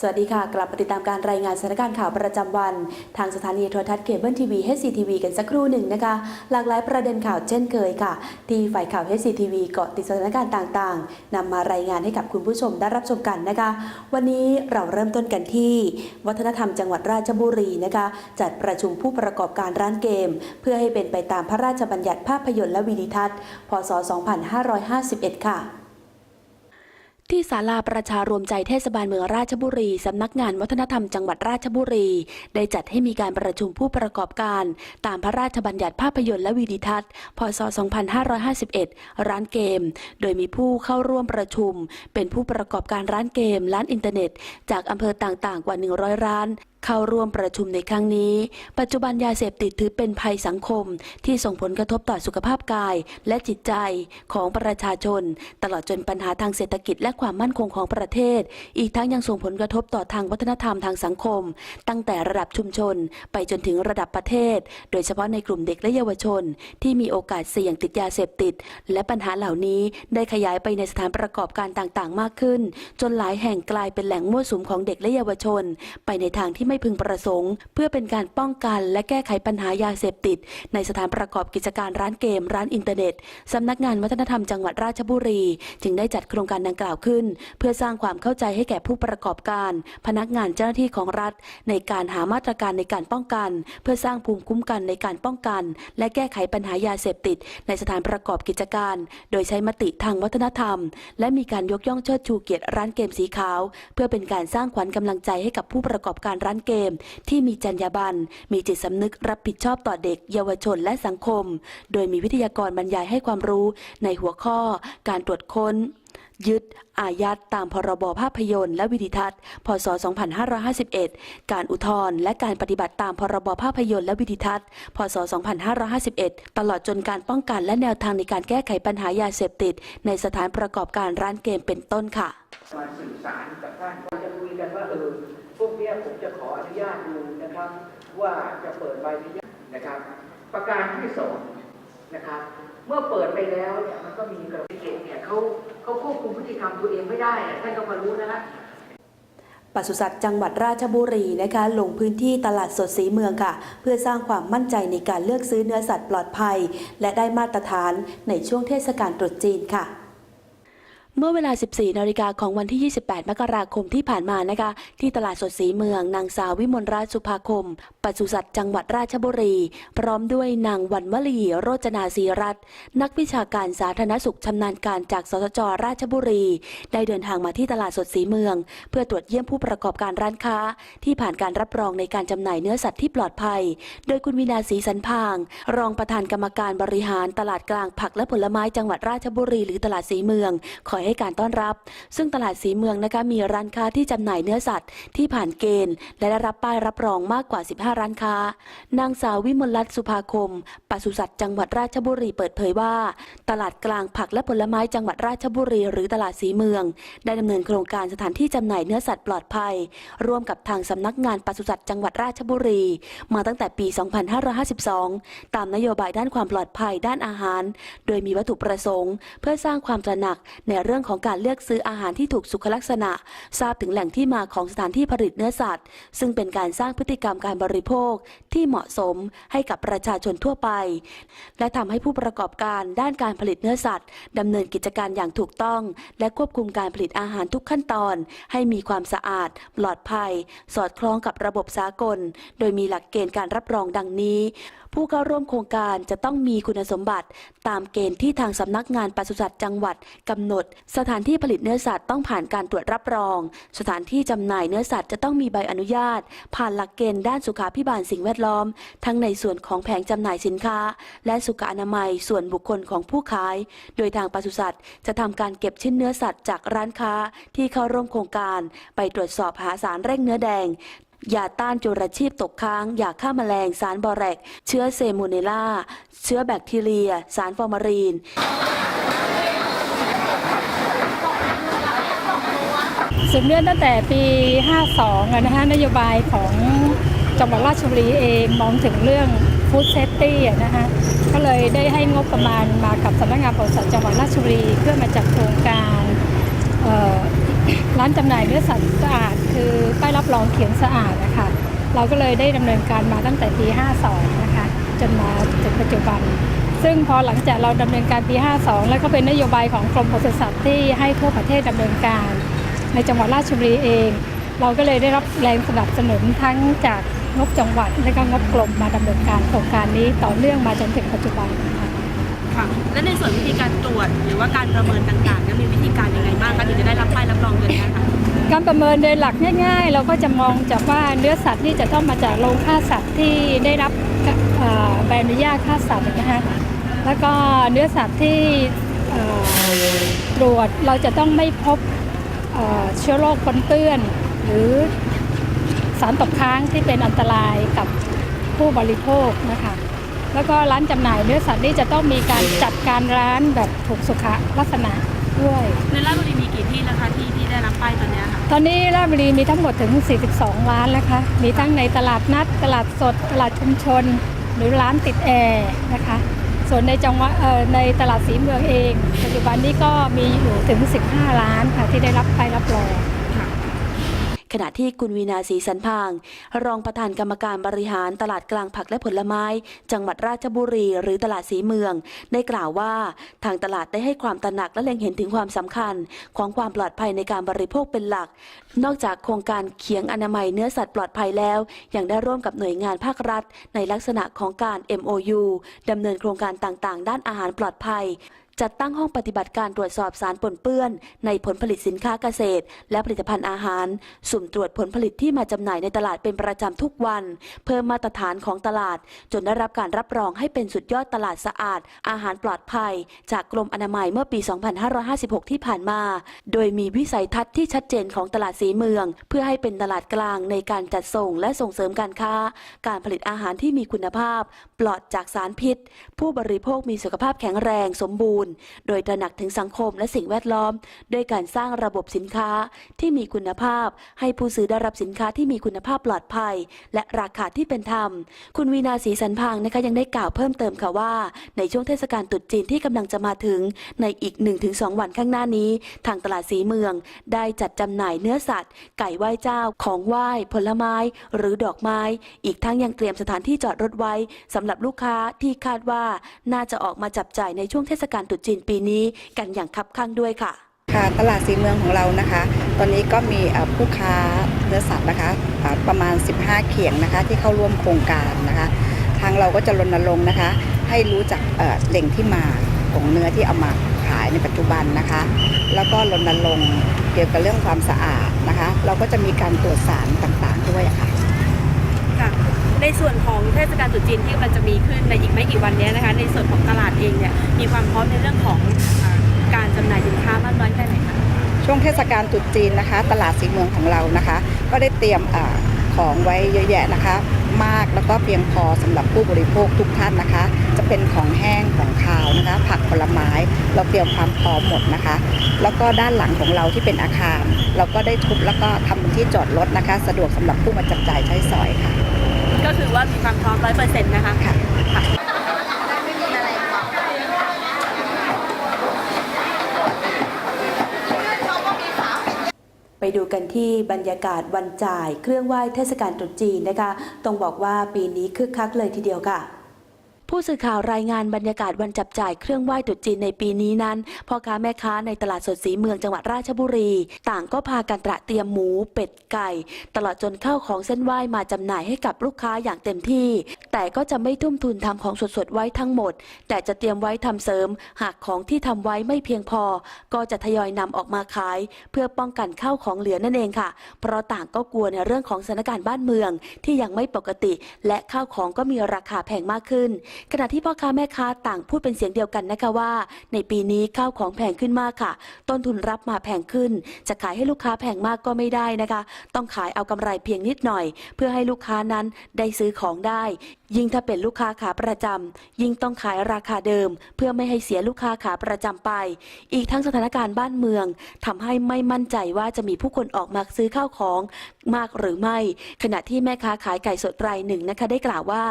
สวัสดีค่ะ กลับมาติดตามการรายงานสถานการณ์ข่าวประจำวัน ทางสถานีโทรทัศน์เคเบิลทีวี HCTV กันสักครู่หนึ่งนะคะ หลากหลายประเด็นข่าวเช่นเคยค่ะ ที่ฝ่ายข่าว HCTV เกาะติดสถานการณ์ต่างๆนำมารายงานให้กับคุณผู้ชมได้รับชมกันนะคะ วันนี้เราเริ่มต้นกันที่ วัฒนธรรมจังหวัดราชบุรีนะคะ จัดประชุมผู้ประกอบการร้านเกม เพื่อให้เป็นไปตามพระราชบัญญัติภาพยนตร์และวิดีทัศน์ พศ 2551 ค่ะ ที่ศาลาประชารวมใจเทศบาลเมืองราชบุรี สำนักงานวัฒนธรรมจังหวัดราชบุรี ได้จัดให้มีการประชุมผู้ประกอบการ ตามพระราชบัญญัติภาพยนตร์และวิดิทัศน์ พศ 2551 ร้านเกม โดยมีผู้เข้าร่วมประชุม เป็นผู้ประกอบการร้านเกม ร้านอินเทอร์เน็ต จากอำเภอต่างๆ กว่า 100 ร้านเข้าร่วมประชุมในครั้งนี้ ปัจจุบันยาเสพติดถือเป็นภัยสังคม ที่ส่งผลกระทบต่อสุขภาพกายและจิตใจของประชาชน ตลอดจนปัญหาทางเศรษฐกิจและความมั่นคงของประเทศ อีกทั้งยังส่งผลกระทบต่อทางวัฒนธรรมทางสังคม ตั้งแต่ระดับชุมชน ไปจนถึงระดับประเทศ โดยเฉพาะในกลุ่มเด็กและเยาวชน ที่มีโอกาสเสี่ยงติดยาเสพติด และปัญหาเหล่านี้ได้ขยายไปในสถานประกอบการต่างๆ มากขึ้น จนหลายแห่งกลายเป็นแหล่งมั่วสุมของเด็กและเยาวชน ไปในทางที่ไม่พึงประสงค์ เพื่อเป็นการป้องกันและแก้ไขปัญหายาเสพติด ในสถานประกอบกิจการร้านเกม ร้านอินเทอร์เน็ตสำนักงานวัฒนธรรมจังหวัดราชบุรี จึงได้จัดโครงการดังกล่าวขึ้น เพื่อสร้างความเข้าใจให้แก่ผู้ประกอบการ พนักงานเจ้าหน้าที่ของรัฐ ในการหามาตรการในการป้องกัน เพื่อสร้างภูมิคุ้มกันในการป้องกัน และแก้ไขปัญหายาเสพติด ในสถานประกอบกิจการ โดยใช้มติทางวัฒนธรรม และมีการยกย่องเชิดชูเกียรติร้านเกมสีขาว เพื่อเป็นการสร้างขวัญกำลังใจให้กับผู้ประกอบการร้านเกม ที่มีจรรยาบรรณมีจิตสำนึกรับผิดชอบต่อเด็ก เยาวชนและสังคม โดยมีวิทยากรบรรยายให้ความรู้ในหัวข้อ การตรวจค้น ยึด อายัดตามพรบภาพยนตร์และวิดิทัศน์ พศ 2551 การอุทธรณ์และการปฏิบัติตามพรบภาพยนตร์และวิดิทัศน์ พศ 2551 ตลอดจนการป้องกันและแนวทางในการแก้ไขปัญหายาเสพติด ในสถานประกอบการร้านเกมเป็นต้นค่ะมาสื่อสารกับท่านเราจะคุยกันว่าเออ พวกนี้ผมจะขออนุญาตดูนะครับ ว่าจะเปิดใบอนุญาตนะครับ ประการที่สองนะครับ เมื่อเปิดไปแล้วเนี่ยมันก็มีกระบวนการเนี่ยเขาเขาควบคุมพฤติกรรมตัวเองไม่ได้ท่านต้องมารู้นะฮะปศุสัตว์จังหวัดราชบุรีนะคะลงพื้นที่ตลาดสดสีเมืองค่ะ เพื่อสร้างความมั่นใจในการเลือกซื้อเนื้อสัตว์ปลอดภัย และได้มาตรฐานในช่วงเทศกาลตรุษจีนค่ะ เมื่อเวลา 14 นาฬิกาของวันที่ 28 มกราคมที่ผ่านมานะคะ ที่ตลาดสดสีเมือง นางสาววิมลราชสุภาคม ศุสัตว์จังหวัดราชบุรี พร้อมด้วยนางวันวลีโรจนาศีรัตน์นักวิชาการสาธารณสุขชำนาญการจากสสจราชบุรี ได้เดินทางมาที่ตลาดสดสีเมือง เพื่อตรวจเยี่ยมผู้ประกอบการร้านค้า ที่ผ่านการรับรองในการจำหน่ายเนื้อสัตว์ที่ปลอดภัย โดยคุณวินาศรีสันพาง รองประธานกรรมการบริหารตลาดกลางผักและผลไม้จังหวัดราชบุรี หรือตลาดสีเมือง ขอให้การต้อนรับ ซึ่งตลาดสีเมืองนะคะมีร้านค้าที่จำหน่ายเนื้อสัตว์ที่ผ่านเกณฑ์ และได้รับป้ายรับรองมากกว่า 15ร้านค้า นางสาววิมลรัตน์สุภาคมปศุสัตว์จังหวัดราชบุรีเปิดเผยว่า ตลาดกลางผักและผลไม้จังหวัดราชบุรีหรือตลาดสีเมือง ได้ดำเนินโครงการสถานที่จำหน่ายเนื้อสัตว์ปลอดภัย ร่วมกับทางสำนักงานปศุสัตว์จังหวัดราชบุรี มาตั้งแต่ปี 2552 ตามนโยบายด้านความปลอดภัยด้านอาหาร โดยมีวัตถุประสงค์ เพื่อสร้างความตระหนักในเรื่องของการเลือกซื้ออาหารที่ถูกสุขลักษณะ ทราบถึงแหล่งที่มาของสถานที่ผลิตเนื้อสัตว์ ซึ่งเป็นการสร้างพฤติกรรมการบริโภคที่เหมาะสมให้กับประชาชนทั่วไป และทำให้ผู้ประกอบการด้านการผลิตเนื้อสัตว์ดำเนินกิจการอย่างถูกต้อง และควบคุมการผลิตอาหารทุกขั้นตอน ให้มีความสะอาด ปลอดภัย สอดคล้องกับระบบสากล โดยมีหลักเกณฑ์การรับรองดังนี้ผู้เข้าร่วมโครงการจะต้องมีคุณสมบัติ ตามเกณฑ์ที่ทางสำนักงานปศุสัตว์จังหวัดกำหนด สถานที่ผลิตเนื้อสัตว์ต้องผ่านการตรวจรับรอง สถานที่จำหน่ายเนื้อสัตว์จะต้องมีใบอนุญาต ผ่านหลักเกณฑ์ด้านสุขาพิบาลสิ่งแวดล้อม ทั้งในส่วนของแผงจำหน่ายสินค้า และสุขอนามัยส่วนบุคคลของผู้ขาย โดยทางปศุสัตว์ จะทำการเก็บชิ้นเนื้อสัตว์จากร้านค้าที่เข้าร่วมโครงการ ไปตรวจสอบหาสารเร่งเนื้อแดงยาต้านจุลชีพตกค้าง ยาฆ่าแมลง สารบอแรก เชื้อเซมูเนล่า เชื้อแบคทีเรีย สารฟอร์มารีน สืบเนื่องตั้งแต่ปี 52 นะคะนโยบายของ จังหวัดราชบุรีเองมองถึงเรื่องฟู้ดเซฟตี้นะคะก็เลยได้ให้งบประมาณมากับสำนักงานปศุสัตว์จังหวัดราชบุรีเพื่อมาจัดโครงการร้านจำหน่ายเนื้อสัตว์สะอาด คือป้ายรับรองเขียนสะอาดนะคะเราก็เลยได้ดำเนินการมาตั้งแต่ปี 52 นะคะ จนมาถึงปัจจุบัน ซึ่งพอหลังจากเราดำเนินการปี 52 แล้วก็เป็นนโยบายของกรมปศุสัตว์ที่ให้ทั่วประเทศดำเนินการ ในจังหวัดราชบุรีเอง เราก็เลยได้รับแรงสนับสนุนทั้งจาก งบจังหวัดและก็งบกรมมาดำเนินการโครงการนี้ต่อเนื่องมาจนถึงปัจจุบันนะคะค่ะและในส่วนวิธีการตรวจหรือว่าการประเมินต่างๆเนี่ยมีวิธีการยังไงบ้างคะถึงจะได้รับป้ายรับรองตัวนี้ค่ะการประเมินโดยหลักง่าย ๆ เราก็จะมองจากว่าเนื้อสัตว์นี่จะต้องมาจากโรงฆ่าสัตว์ที่ได้รับเอ่อใบอนุญาตฆ่าสัตว์นะคะแล้วก็เนื้อสัตว์ที่เอ่อตรวจเราจะต้องไม่พบเอ่อเชื้อโรคปนเปื้อน หรือ สารตกค้างที่เป็นอันตรายกับผู้บริโภคนะคะแล้วก็ร้านจำหน่ายเนื้อสัตว์นี่จะต้องมีการจัดการร้านแบบถูกสุขลักษณะด้วยในราชบุรีมีกี่ที่นะคะที่ที่ได้รับป้ายตัวเนี้ยค่ะตอนนี้ราชบุรีมีทั้งหมดถึง 42 ร้านแล้วค่ะมีทั้งในตลาดนัด ตลาดสด ตลาดชุมชน หรือร้านติดแอร์นะคะ ส่วนในจังหวัดเอ่อในตลาดสีเมืองเอง ปัจจุบันนี้ก็มีอยู่ถึง 15 ร้านค่ะที่ได้รับไปรับรอง ขณะที่คุณวีนาศีสันพาง รองประธานกรรมการบริหารตลาดกลางผักและผลไม้ จังหวัดราชบุรี หรือตลาดสีเมือง ได้กล่าวว่า ทางตลาดได้ให้ความตระหนักและเล็งเห็นถึงความสำคัญ ของความปลอดภัยในการบริโภคเป็นหลัก นอกจากโครงการเคียงอนามัยเนื้อสัตว์ปลอดภัยแล้ว ยังได้ร่วมกับหน่วยงานภาครัฐ ในลักษณะของการ MOU ดำเนินโครงการต่างๆ ด้านอาหารปลอดภัย จัดตั้งห้องปฏิบัติการตรวจสอบสารปนเปื้อน ในผลผลิตสินค้าเกษตร และผลิตภัณฑ์อาหาร สุ่มตรวจผลผลิตที่มาจำหน่ายในตลาดเป็นประจำทุกวัน เพิ่มมาตรฐานของตลาด จนได้รับการรับรองให้เป็นสุดยอดตลาดสะอาด อาหารปลอดภัย จากกรมอนามัยเมื่อปี 2556 ที่ผ่านมา โดยมีวิสัยทัศน์ที่ชัดเจนของตลาดสีเมือง เพื่อให้เป็นตลาดกลางในการจัดส่งและส่งเสริมการค้า การผลิตอาหารที่มีคุณภาพ ปลอดจากสารพิษ ผู้บริโภคมีสุขภาพแข็งแรงสมบูรณ์โดยตระหนักถึงสังคมและสิ่งแวดล้อม ด้วยการสร้างระบบสินค้าที่มีคุณภาพ ให้ผู้ซื้อได้รับสินค้าที่มีคุณภาพปลอดภัย และราคาที่เป็นธรรม คุณวีนาศรีสันพางนะคะยังได้กล่าวเพิ่มเติมค่ะว่า ในช่วงเทศกาลตรุษจีนที่กำลังจะมาถึงในอีก 1-2 วันข้างหน้านี้ ทางตลาดสีเมือง ได้จัดจำหน่ายเนื้อสัตว์ ไก่ไหว้เจ้าของไหว้ผลไม้ หรือดอกไม้ อีกทั้งยังเตรียมสถานที่จอดรถไว้สำหรับลูกค้าที่คาดว่าน่าจะออกมาจับจ่ายในช่วงเทศกาลตรุษจีนปีนี้กันอย่างคับคั่งด้วยค่ะ ค่ะตลาดสีเมืองของเรานะคะ ตอนนี้ก็มีเอ่อผู้ค้าเนื้อสัตว์นะคะอ่าประมาณ 15 เขียงนะคะที่เข้าร่วมโครงการนะคะ ทางเราก็จะรณรงค์นะคะ ให้รู้จักเอ่อแหล่งที่มาของเนื้อที่เอามาขายในปัจจุบันนะคะ แล้วก็รณรงค์เกี่ยวกับเรื่องความสะอาดนะคะ เราก็จะมีการตรวจสารต่างๆด้วยค่ะค่ะ ในส่วนของเทศกาลตรุษจีนที่มันจะมีขึ้นในอีกไม่กี่วันนี้นะคะในส่วนของตลาดเองเนี่ยมีความพร้อมในเรื่องของอการจำหน่ายสินค้ามากน้อยแค่ไหนคะช่วงเทศกาลตรุษจีนนะคะ ตลาดสีเมืองของเรานะคะ ก็ได้เตรียมอของไว้เยอะแยะนะคะ มากแล้วก็เพียงพอสำหรับผู้บริโภคทุกท่านนะคะ จะเป็นของแห้งของคาวนะคะ ผักผลไม้เราเตรียมความพร้อมหมดนะคะ แล้วก็ด้านหลังของเราที่เป็นอาคาร เราก็ได้ทุบแล้วก็ทำเป็นที่จอดรถนะคะ สะดวกสำหรับผู้มาจับจ่ายใช้สอยค่ะ ก็คือว่ามีความพร้อมร้อยเปอร์เซ็นต์นะคะค่ะค่ะไปดูกันที่บรรยากาศวันจ่าย เครื่องไหว้เทศกาลตรุษจีนนะคะ ต้องบอกว่าปีนี้คึกคักเลยทีเดียวค่ะ ผู้สื่อข่าวรายงานบรรยากาศวันจับจ่ายเครื่องไหว้ตรุษจีนในปีนี้นั้นพ่อค้าแม่ค้าในตลาดสดสีเมืองจังหวัดราชบุรี ต่างก็พากันตระเตรียมหมู เป็ดไก่ ตลอดจนข้าวของเส้นไหว้มาจำหน่ายให้กับลูกค้าอย่างเต็มที่ แต่ก็จะไม่ทุ่มทุนทำของสดๆไว้ทั้งหมด แต่จะเตรียมไว้ทำเสริม หากของที่ทำไว้ไม่เพียงพอ ก็จะทยอยนำออกมาขาย เพื่อป้องกันข้าวของเหลือนั่นเองค่ะ เพราะต่างก็กลัวในเรื่องของสถานการณ์บ้านเมือง ที่ยังไม่ปกติ และข้าวของก็มีราคาแพงมากขึ้นขณะที่พ่อค้าแม่ค้าต่างพูดเป็นเสียงเดียวกันนะคะว่า ในปีนี้ข้าวของแพงขึ้นมากค่ะ ต้นทุนรับมาแพงขึ้น จะขายให้ลูกค้าแพงมากก็ไม่ได้นะคะ ต้องขายเอากำไรเพียงนิดหน่อย เพื่อให้ลูกค้านั้นได้ซื้อของได้ ยิ่งถ้าเป็นลูกค้าขาประจำยิ่งต้องขายราคาเดิม เพื่อไม่ให้เสียลูกค้าขาประจำไป อีกทั้งสถานการณ์บ้านเมืองทำให้ไม่มั่นใจว่าจะมีผู้คนออกมาซื้อข้าวของมากหรือไม่ ขณะที่แม่ค้าขายไก่สดรายหนึ่งนะคะได้กล่าวว่า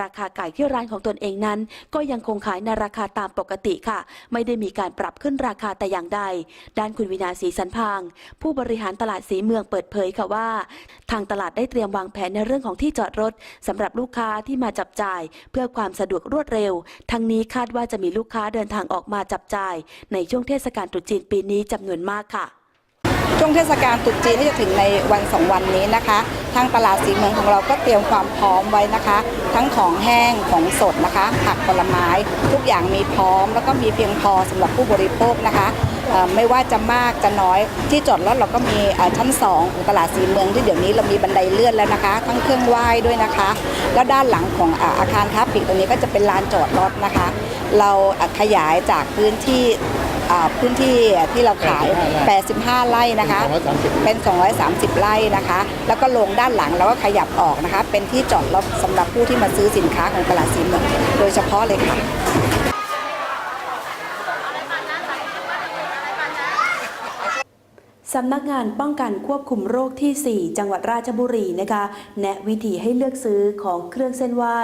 ราคาไก่ที่ร้านของตนนเองนั้น ก็ยังคงขายในราคาตามปกติค่ะ ไม่ได้มีการปรับขึ้นราคาแต่อย่างใด ด้านคุณวินาศรีสันพาง ผู้บริหารตลาดสีเมืองเปิดเผยค่ะว่า ทางตลาดได้เตรียมวางแผนในเรื่องของที่จอดรถสำหรับลูกค้าที่มาจับจ่าย เพื่อความสะดวกรวดเร็ว ทั้งนี้คาดว่าจะมีลูกค้าเดินทางออกมาจับจ่าย ในช่วงเทศกาลตรุษจีนปีนี้จำนวนมากค่ะช่วงเทศกาลตรุษจีนที่จะถึงในวันสองวันนี้นะคะ ทางตลาดสีเมืองของเราก็เตรียมความพร้อมไว้นะคะ ทั้งของแห้งของสดนะคะผักผลไม้ทุกอย่างมีพร้อม แล้วก็มีเพียงพอสำหรับผู้บริโภคนะคะไม่ว่าจะมากจะน้อยที่จอดรถเราก็มีชั้น2ของตลาดสีเมืองที่เดี๋ยวนี้เรามีบันไดเลื่อนแล้วนะคะ ทั้งเครื่องไหว้ด้วยนะคะ แล้วด้านหลังของอาอาคารค้าปลีกตัวนี้ก็จะเป็นลานจอดรถนะคะ เราขยายจากพื้นที่ อ่าพื้นที่ที่เราขาย 85 ไร่นะคะ เป็น 230 ไร่นะคะ แล้วก็ลงด้านหลังแล้วก็ขยับออกนะคะ เป็นที่จอดรถสำหรับผู้ที่มาซื้อสินค้าของตลาดสีเมืองโดยเฉพาะเลยค่ะสำนักงานป้องกันควบคุมโรคที่ 4 จังหวัดราชบุรีนะคะ แนะวิธีให้เลือกซื้อของเครื่องเส้นไหว้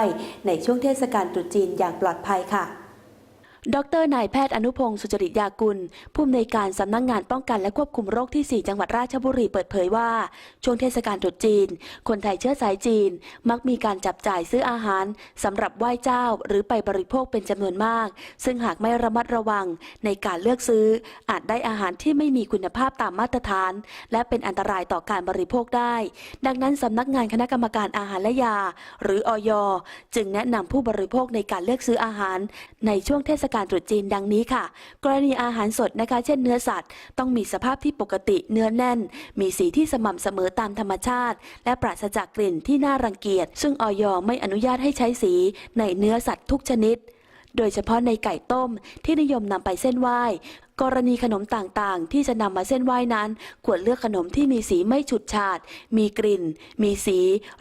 ในช่วงเทศกาลตรุษจีนอย่างปลอดภัยค่ะ ดรนายแพทย์อนุพงศ์สุจริตยากุล ผู้อำนวยการสำนักงงานป้องกันและควบคุมโรคที่ 4 จังหวัดราชบุรีเปิดเผยว่า ช่วงเทศกาลตรุษจีน คนไทยเชื้อสายจีน มักมีการจับจ่ายซื้ออาหารสำหรับไหว้เจ้า หรือไปบริโภคเป็นจำนวนมาก ซึ่งหากไม่ระมัดระวังในการเลือกซื้อ อาจได้อาหารที่ไม่มีคุณภาพตามมาตรฐาน และเป็นอันตรายต่อการบริโภคได้ ดังนั้นสำนักงานคณะกรรมการอาหารและยา หรืออยจึงแนะนำผู้บริโภคในการเลือกซื้ออาหาร ในช่วงเทศการตรุษจีนดังนี้ค่ะ กรณีอาหารสดนะคะ เช่นเนื้อสัตว์ ต้องมีสภาพที่ปกติเนื้อแน่น มีสีที่สม่ำเสมอตามธรรมชาติ และปราศจากกลิ่นที่น่ารังเกียจ ซึ่งออยไม่อนุญาตให้ใช้สีในเนื้อสัตว์ทุกชนิด โดยเฉพาะในไก่ต้มที่นิยมนำไปเส้นไหว้กรณีขนมต่างๆ ที่จะนำมาเส้นไหว้นั้น ควรเลือกขนมที่มีสีไม่ฉุดฉาด มีกลิ่น มีสี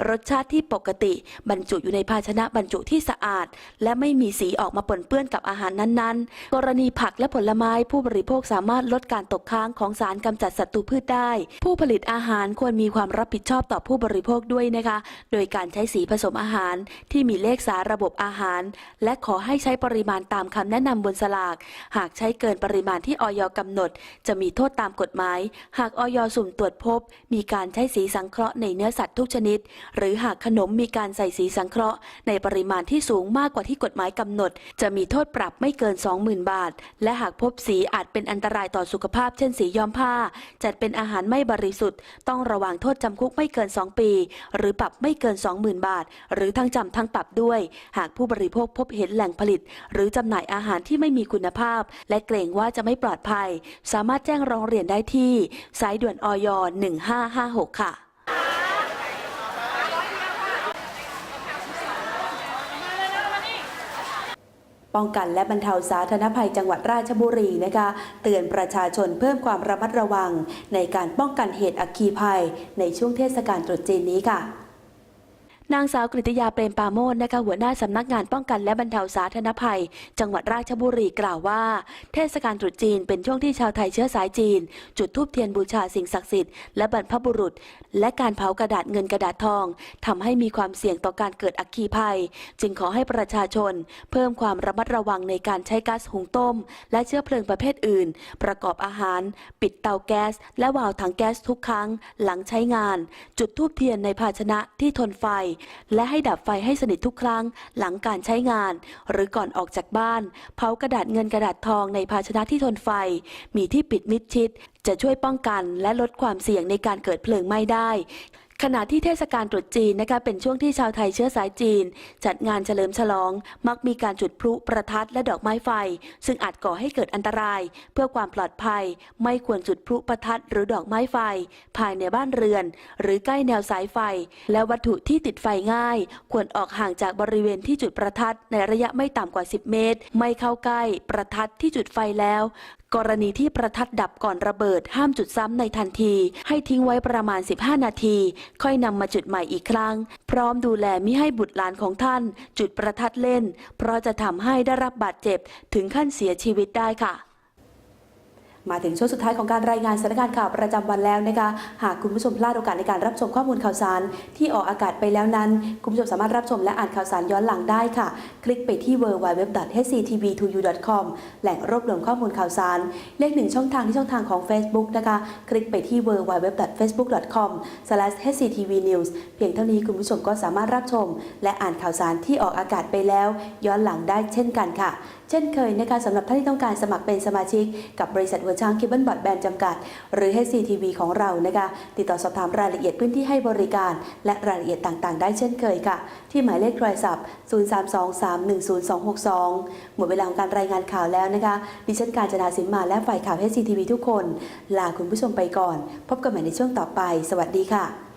รสชาติที่ปกติ บรรจุอยู่ในภาชนะบรรจุที่สะอาด และไม่มีสีออกมาปนเปื้อนกับอาหารนั้นๆ กรณีผักและผลไม้ผู้บริโภคสามารถลดการตกค้างของสารกำจัดศัตรูพืชได้ ผู้ผลิตอาหารควรมีความรับผิดชอบต่อผู้บริโภคด้วยนะคะ โดยการใช้สีผสมอาหารที่มีเลขสารระบบอาหาร และขอให้ใช้ปริมาณตามคำแนะนำบนสลาก หากใช้เกินปริมาณที่ออยกำหนด จะมีโทษตามกฎหมาย หากออยสุ่มตรวจพบ มีการใช้สีสังเคราะห์ในเนื้อสัตว์ทุกชนิด หรือหากขนมมีการใส่สีสังเคราะห์ ในปริมาณที่สูงมากกว่าที่กฎหมายกำหนด จะมีโทษปรับไม่เกิน 20,000 บาท และหากพบสีอาจเป็นอันตรายต่อสุขภาพ เช่นสีย้อมผ้า จัดเป็นอาหารไม่บริสุทธิ์ ต้องระวังโทษจำคุกไม่เกิน 2 ปี หรือปรับไม่เกิน 20,000 บาท หรือทั้งจำทั้งปรับด้วย หากผู้บริโภคพบเห็นแหล่งผลิต หรือจำหน่ายอาหารที่ไม่มีคุณภาพ และเกรงว่าจะไม่ปลอดภัย สามารถแจ้งร้องเรียนได้ที่สายด่วนออย1556 ค่ะป้องกันและบรรเทาสาธารณภัยจังหวัดราชบุรีนะคะ เตือนประชาชนเพิ่มความระมัดระวัง ในการป้องกันเหตุอัคคีภัยในช่วงเทศกาลตรุษจีนนี้ค่ะ นางสาวกฤตยาเปรมปาโมทนะคะหัวหน้าสำนักงานป้องกันและบรรเทาสาธารณภัย จังหวัดราชบุรีกล่าวว่า เทศกาลตรุษจีนเป็นช่วงที่ชาวไทยเชื้อสายจีน จุดธูปเทียนบูชาสิ่งศักดิ์สิทธิ์และบรรพบุรุษ และการเผากระดาษเงินกระดาษทองทำให้มีความเสี่ยงต่อการเกิดอัคคีภัย จึงขอให้ประชาชน เพิ่มความระมัดระวังในการใช้ก๊าซหุงต้ม และเชื้อเพลิงประเภทอื่น ประกอบอาหาร ปิดเตาแก๊ส และวาล์วถังแก๊สทุกครั้ง หลังใช้งาน จุดธูปเทียนในภาชนะที่ทนไฟและให้ดับไฟให้สนิททุกครั้งหลังการใช้งาน หรือก่อนออกจากบ้าน เผากระดาษเงินกระดาษทองในภาชนะที่ทนไฟ มีที่ปิดมิดชิด จะช่วยป้องกันและลดความเสี่ยงในการเกิดเพลิงไหม้ได้ ขณะที่เทศกาลตรุษจีนนะคะเป็นช่วงที่ชาวไทยเชื้อสายจีน จัดงานเฉลิมฉลอง มักมีการจุดพลุประทัดและดอกไม้ไฟ ซึ่งอาจก่อให้เกิดอันตราย เพื่อความปลอดภัย ไม่ควรจุดพลุประทัดหรือดอกไม้ไฟ ภายในบ้านเรือน หรือใกล้แนวสายไฟ และวัตถุที่ติดไฟง่าย ควรออกห่างจากบริเวณที่จุดประทัดในระยะไม่ต่ำกว่า 10 เมตร ไม่เข้าใกล้ประทัดที่จุดไฟแล้ว กรณีที่ประทัดดับก่อนระเบิดห้ามจุดซ้ำในทันที ให้ทิ้งไว้ประมาณ 15 นาที ค่อยนำมาจุดใหม่อีกครั้ง พร้อมดูแลมิให้บุตรหลานของท่าน จุดประทัดเล่น เพราะจะทำให้ได้รับบาดเจ็บถึงขั้นเสียชีวิตได้ค่ะ มาถึงช่วงสุดท้ายของการรายงานสถานการณ์ข่าวประจำวันแล้วนะคะหากคุณผู้ชมพลาดโอกาสในการรับชมข้อมูลข่าวสาร ที่ออกอากาศไปแล้วนั้น คุณผู้ชมสามารถรับชมและอ่านข่าวสารย้อนหลังได้ค่ะ คลิกไปที่ www.hctv2u.com แหล่งรวบรวมข้อมูลข่าวสาร เลขหนึ่งช่องทางที่ช่องทางของ Facebook นะคะ คลิกไปที่ www.facebook.com/hctvnews เพียงเท่านี้คุณผู้ชมก็สามารถรับชม และอ่านข่าวสารที่ออกอากาศไปแล้ว ย้อนหลังได้เช่นกันค่ะ เช่นเคยนะคะสำหรับท่านที่ต้องการสมัครเป็นสมาชิก กับบริษัทหัวช้างเคเบิลบอร์ดแบนด์จำกัด หรือ HCTV ของเรานะคะติดต่อสอบถามรายละเอียดพื้นที่ให้บริการ และรายละเอียดต่างๆ ได้เช่นเคยค่ะ ที่หมายเลขโทรศัพท์ 0323102262 หมดเวลาของการรายงานข่าวแล้วนะคะ ดิฉันการจนาสินมาและฝ่ายข่าว HCTV ทุกคน ลาคุณผู้ชมไปก่อน พบกันใหม่ในช่วงต่อไป สวัสดีค่ะ